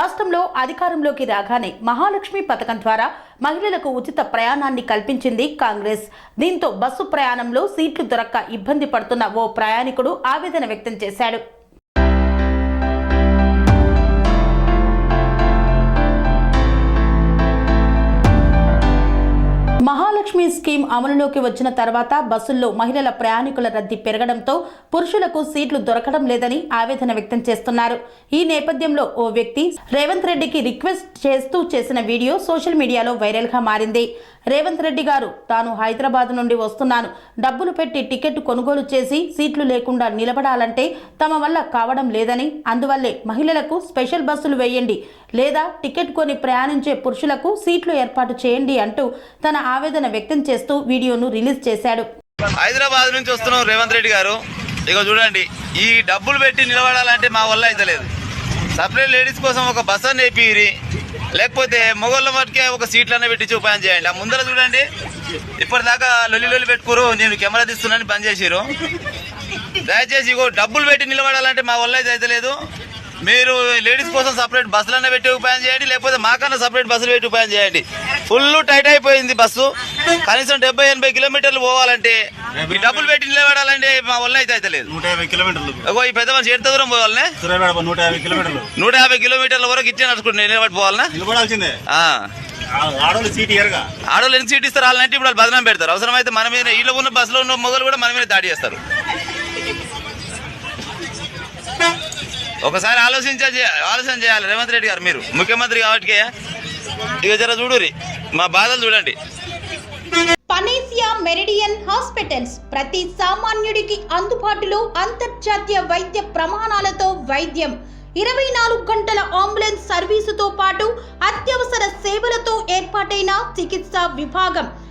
రాష్ట్రంలో అధికారంలోకి రాగానే మహాలక్ష్మి పథకం ద్వారా మహిళలకు ఉచిత ప్రయాణాన్ని కల్పించింది కాంగ్రెస్. దీంతో బస్సు ప్రయాణంలో సీట్లు దొరక్క ఇబ్బంది పడుతున్న ఓ ప్రయాణికుడు ఆవేదన వ్యక్తం చేశాడు. మహాలక్ష్మి స్కీమ్ అమలులోకి వచ్చిన తర్వాత బస్సుల్లో మహిళల ప్రయాణికుల రద్దీ పెరగడంతో పురుషులకు సీట్లు దొరకడం లేదని ఆవేదన వ్యక్తం చేస్తున్నారు. ఈ నేపథ్యంలో ఓ వ్యక్తి రేవంత్ రెడ్డికి రిక్వెస్ట్ చేస్తూ చేసిన వీడియో సోషల్ మీడియాలో వైరల్గా మారింది. రేవంత్ రెడ్డి గారు తాను హైదరాబాద్ నుండి వస్తున్నాను. డబ్బులు పెట్టి టికెట్ కొనుగోలు చేసి సీట్లు లేకుండా నిలబడాలంటే తమ వల్ల కావడం లేదని. అందువల్లే మహిళలకు స్పెషల్ బస్సులు వేయండి. లేదా టికెట్ కొని ప్రయాణించే పురుషులకు సీట్లు ఏర్పాటు చేయండి అంటూ తన ఆవేదన వ్యక్తం చేస్తూ వీడియోను రిలీజ్ చేశాడు. హైదరాబాద్ నుంచి వస్తున్నాం రేవంత్ రెడ్డి గారు. ఇక చూడండి ఈ డబ్బులు పెట్టి నిలబడాలంటే మా వల్ల అయితే లేదు. సపరేట్ లేడీస్ కోసం ఒక బస్ అని వేపిరి లేకపోతే మొగోళ్ళ మటుకే ఒక సీట్లనే పెట్టి ఉపాయం చేయండి. ఆ ముందర చూడండి ఇప్పటిదాకా లొల్లి లొల్లి పెట్టుకోరు నేను కెమెరా తీస్తున్నాను బంద్ చేసిరు దయచేసి ఇగో డబ్బులు పెట్టి నిలబడాలంటే మా వల్ల అయితే అయితే లేదు. మీరు లేడీస్ కోసం సపరేట్ బస్సులన్నా పెట్టి ఉపాయం చేయండి లేకపోతే మాకన్నా సపరేట్ బస్సులు పెట్టి ఉపాయం చేయండి. ఫుల్ టైట్ అయిపోయింది బస్సు. కనీసం డెబ్బై ఎనభై కిలోమీటర్లు పోవాలంటే డబ్బులు పెట్టి నిలబడాలంటే మా వల్ల అయితే అయితే లేదు. నూట యాభై కిలోమీటర్లు. ఈ పెద్ద మనిషి ఎంత దూరం పోవాలనే? నూట యాభై కిలోమీటర్లు. నూట యాభై కిలోమీటర్ల వరకు ఇచ్చే నడుచుకుంటే నిలబడి పోవాలనా? నిలబడాల్సిందే ఆ. ఆ- ఆడవాళ్ళు సీట్ ఇయర్గా ఎన్ని సీట్ ఇస్తారు? వాళ్ళంటే ఇప్పుడు వాళ్ళు బదనాం పెడతారు. అవసరమైతే మన మీద ఇళ్ళ ఉన్న బస్సులో ఉన్న మొగలు కూడా మన మీద దాడి చేస్తారు. ఒకసారి ఆలోచించ ఆలోచన చేయాలి. రేవంత్ రెడ్డి గారు మీరు. ముఖ్యమంత్రి కాబట్టి ఇక జర చూడురి మా బాధలు చూడండి. పనేసియా మెరిడియన్ హాస్పిటల్స్ ప్రతి సామాన్యుడికి అందుబాటులో అంతర్జాతీయ వైద్య ప్రమాణాలతో వైద్యం. ఇరవై నాలుగు గంటల అంబులెన్స్ సర్వీసుతో పాటు అత్యవసర సేవలతో ఏర్పాటైన చికిత్సా విభాగం.